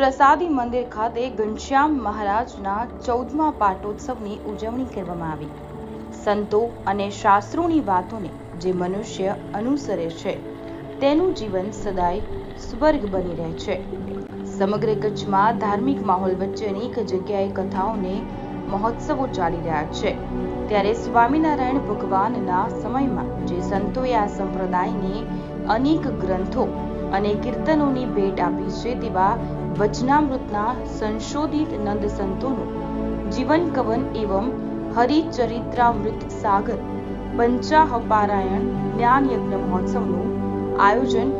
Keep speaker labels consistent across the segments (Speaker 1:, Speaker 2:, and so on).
Speaker 1: પ્રસાદી મંદિર ખાતે ઘનશ્યામ મહારાજના ચૌદમા પાટોત્સવની ઉજવણી કરવામાં આવી. સંતો અને શાસ્ત્રોની વાતોને જે મનુષ્ય અનુસરે છે, તેનું જીવન સદાય સ્વર્ગ બની રહે છે. સમગ્ર કચ્છમાં ધાર્મિક માહોલ વચ્ચે અનેક જગ્યાએ કથાઓને મહોત્સવો ચાલી રહ્યા છે. ત્યારે સ્વામિનારાયણ ભગવાનના સમયમાં જે સંતોએ આ સંપ્રદાયને અનેક ગ્રંથો અને કીર્તનોની ભેટ આપી છે તેવા વચનામૃતના સંશોધિત નંદ સંતોનું. જીવન કવન એવં હરિચરિત્રામૃત સાગર, પંચાહપારાયણ જ્ઞાન યજ્ઞ મહોત્સવનું આયોજન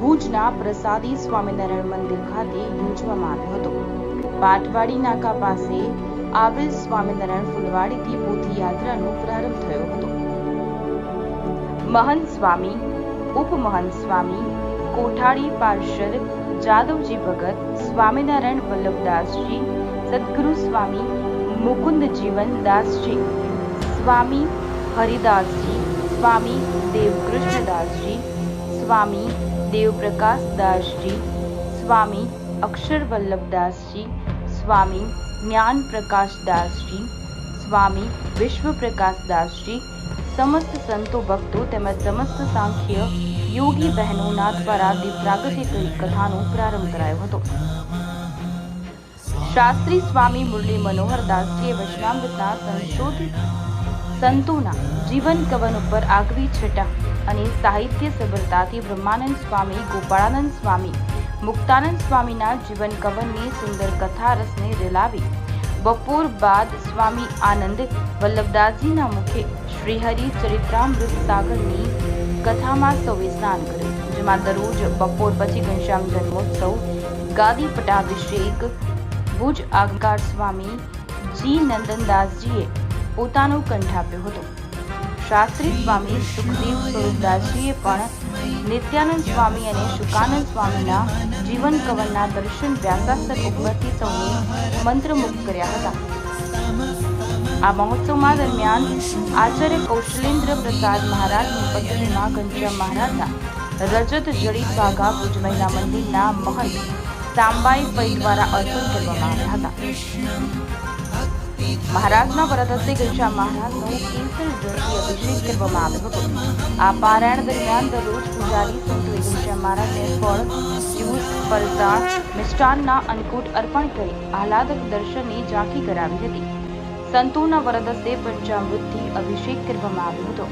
Speaker 1: ભુજના પ્રસાદી સ્વામિનારાયણ મંદિર ખાતે યોજવામાં આવ્યું હતું. પાટવાડી નાકા પાસે આવેલ સ્વામિનારાયણ ફૂલવાડીથી પોથીયાત્રાનો પ્રારંભ થયો હતો. મહંત સ્વામી, ઉપમહંત સ્વામી કોઠારી પાર્ષદ જાદવજી ભગત સ્વામિનારાયણ વલ્લભદાસજી સદગુરુ સ્વામી મુકુંદ જીવનદાસજી સ્વામી હરિદાસજી સ્વામી દેવકૃષ્ણદાસજી સ્વામી દેવપ્રકાશદાસજી સ્વામી અક્ષર વલ્લભદાસજી સ્વામી જ્ઞાન પ્રકાશદાસજી સ્વામી વિશ્વ પ્રકાશદાસજી સમસ્ત સંતો ભક્તો તેમજ સમસ્ત સાંખ્ય યોગી બહેનોના દ્વારા દિવ્યાગતિ કથાનો પ્રારંભ કરાયો હતો. શાસ્ત્રી સ્વામી મુરલી મનોહર દાસજીએ વચનામૃતના સંશોધિત સંતોના જીવન કવન ઉપર આગવી છટા અને સાહિત્ય સબળતાથી બ્રહ્માનંદ સ્વામી, ગોપાળાનંદ સ્વામી, મુક્તાનંદ સ્વામીના જીવન કવનની સુંદર કથા રસને રેલાવી બપોર બાદ સ્વામી આનંદ વલ્લભદાસજીના મુખે શ્રીહરિ ચરિત્રામૃત સાગરની કથામાં સૌએ સ્નાન કર્યું, જેમાં દરરોજ બપોર પછી ઘનશ્યામ જન્મોત્સવ, ગાદી પટાભિષેક ભુજ આગકાર સ્વામી જી નંદનદાસજીએ પોતાનો કંઠ આપ્યો હતો. શાસ્ત્રી સ્વામી સુખદેવ સ્વરૂપદાસજીએ પણ નિત્યાનંદ સ્વામી અને શુકાનંદ સ્વામીના જીવન કવનના દર્શન વ્યાસાસર ઉપરથી સૌને મંત્રમુગ્ધ કર્યા હતા. આ મહોત્સવમાં દરમિયાન આચાર્ય કૌશલેન્દ્ર પ્રસાદ મહારાજની પત્નીના ઘનશ્યામ મહારાજના રજત જડિત ભાગા ભુજ મહિલા મંદિરના મહંત સાંબાઈ પૈ દ્વારા અર્પણ કરવામાં આવ્યા હતા. મહારાજના વરદ હસ્તે ઘનશ્યામ મહારાજનો કેસર જળથી અભિષેક કરવામાં આવ્યો હતો. આ પારાયણ દરમિયાન દરરોજ પૂજારી સંતોએ ઘનશ્યામ મહારાજને ફળ જ્યુસ ફરસાણ મિષ્ટાનના અન્નકૂટ અર્પણ કરી આહલાદક દર્શનની ઝાંખી કરાવી હતી. સંતોના વરદસે પંચામૃતથી અભિષેક કરવામાં આવ્યો હતો.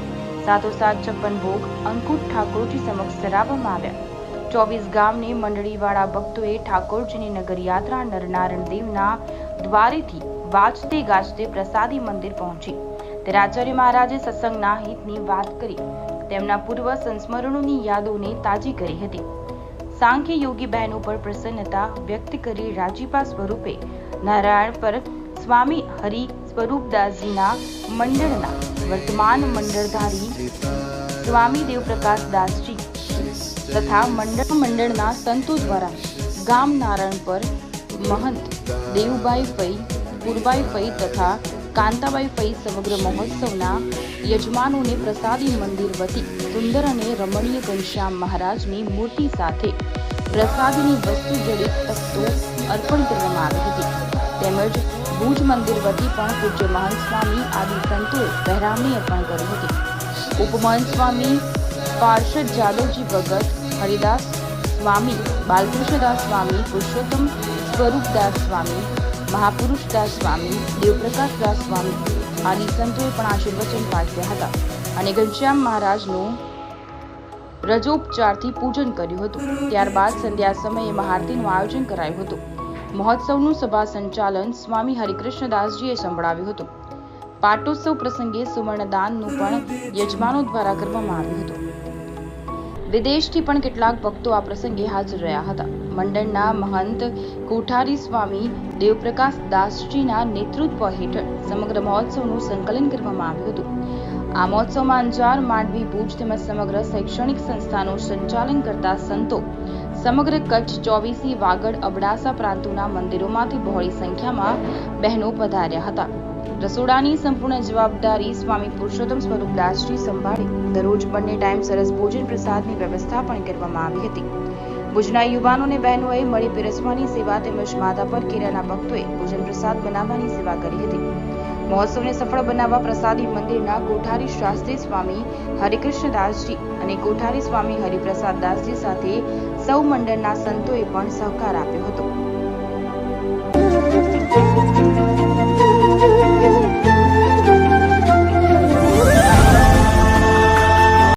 Speaker 1: સાતોસાત છપ્પન ભોગ અંકુટ ઠાકોરજી સમક્ષ ધરાવવામાં આવ્યા. ચોવીસ ગામની મંડળીવાળા ભક્તોએ ઠાકોરજીની નગરયાત્રા નરનારાયણ દેવના દ્વારેથી વાજતે ગાજતે પ્રસાદી મંદિર પહોંચી. ત્યારે આચાર્ય મહારાજે સત્સંગના હિતની વાત કરી. તેમના પૂર્વ સંસ્મરણોની યાદોને તાજી કરી હતી. સાંખ્ય યોગી બહેનો પર પ્રસન્નતા વ્યક્ત કરી રાજીપા સ્વરૂપે નારાયણ પર સ્વામી હરિ સ્વરૂપદાસજીના મંડળના વર્તમાન મંડળધારી સ્વામી દેવપ્રકાશ તથા મંડળ મંડળના સંતો દ્વારા ગામ નારાયણ પર મહંત દેવુભાઈ ફઈ પુરબાઈ ફઈ તથા કાંતાબાઈ ફઈ સમગ્ર મહોત્સવના યજમાનોને પ્રસાદી મંદિર વતી સુંદર અને રમણીય ઘનશ્યામ મહારાજની મૂર્તિ સાથે પ્રસાદીની વસ્તુ જડિત તખતો અર્પણ કરવામાં આવી હતી. તેમજ ભુજ મંદિર વતી પણ પૂજ્ય મહંત સ્વામી આદિ સંતોએ પહેરામણી અર્પણ કરી હતી. ઉપમહંત સ્વામી પાર્ષદ જાદવજી ભગત, હરિદાસ સ્વામી, બાલકૃષ્ણદાસ સ્વામી, પુરુષોત્તમ સ્વરૂપદાસ સ્વામી, મહાપુરુષદાસ સ્વામી, દેવપ્રકાશદાસ સ્વામી આદિ સંતોએ પણ આશીર્વચન પાઠવ્યા હતા અને ઘનશ્યામ મહારાજનું રજોપચારથી પૂજન કર્યું હતું. ત્યારબાદ સંધ્યા સમયે મહાઆરતીનું આયોજન કરાયું હતું. મહોત્સવનું સભા સંચાલન સ્વામી હરિકૃષ્ણદાસજીએ સંભળાવ્યું હતું. પાટોત્સવ પ્રસંગે સુવર્ણદાનનું પણ યજમાનો દ્વારા કરવામાં આવ્યું હતું. વિદેશથી પણ કેટલાક ભક્તો આ પ્રસંગે હાજર રહ્યા હતા. મંડળના મહંત કોઠારી સ્વામી દેવપ્રકાશ દાસજીના નેતૃત્વ હેઠળ સમગ્ર મહોત્સવનું સંકલન કરવામાં આવ્યું હતું. આ મહોત્સવમાં અંજાર, માંડવી, ભુજ તેમજ સમગ્ર શૈક્ષણિક સંસ્થાનું સંચાલન કરતા સંતો સમગ્ર કચ્છ ચોવીસી વાગડ અબડાસા પ્રાંતોના મંદિરોમાંથી બહોળી સંખ્યામાં બહેનો પધાર્યા હતા. રસોડાની સંપૂર્ણ જવાબદારી સ્વામી પુરુષોત્તમ સ્વરૂપદાસજી સંભાળી. દરરોજ બંને ટાઈમ સરસ ભોજન પ્રસાદની વ્યવસ્થા પણ કરવામાં આવી હતી. ભુજના યુવાનો અને બહેનોએ મળી પીરસવાની સેવા તેમજ માતા પર કેરાના ભક્તોએ ભોજન પ્રસાદ બનાવવાની સેવા કરી હતી. મહોત્સવને સફળ બનાવવા પ્રસાદી મંદિરના કોઠારી શાસ્ત્રી સ્વામી હરિકૃષ્ણદાસજી અને કોઠારી સ્વામી હરિપ્રસાદ દાસજી સાથે સૌ મંડળના સંતોએ પણ સહકાર આપ્યો હતો.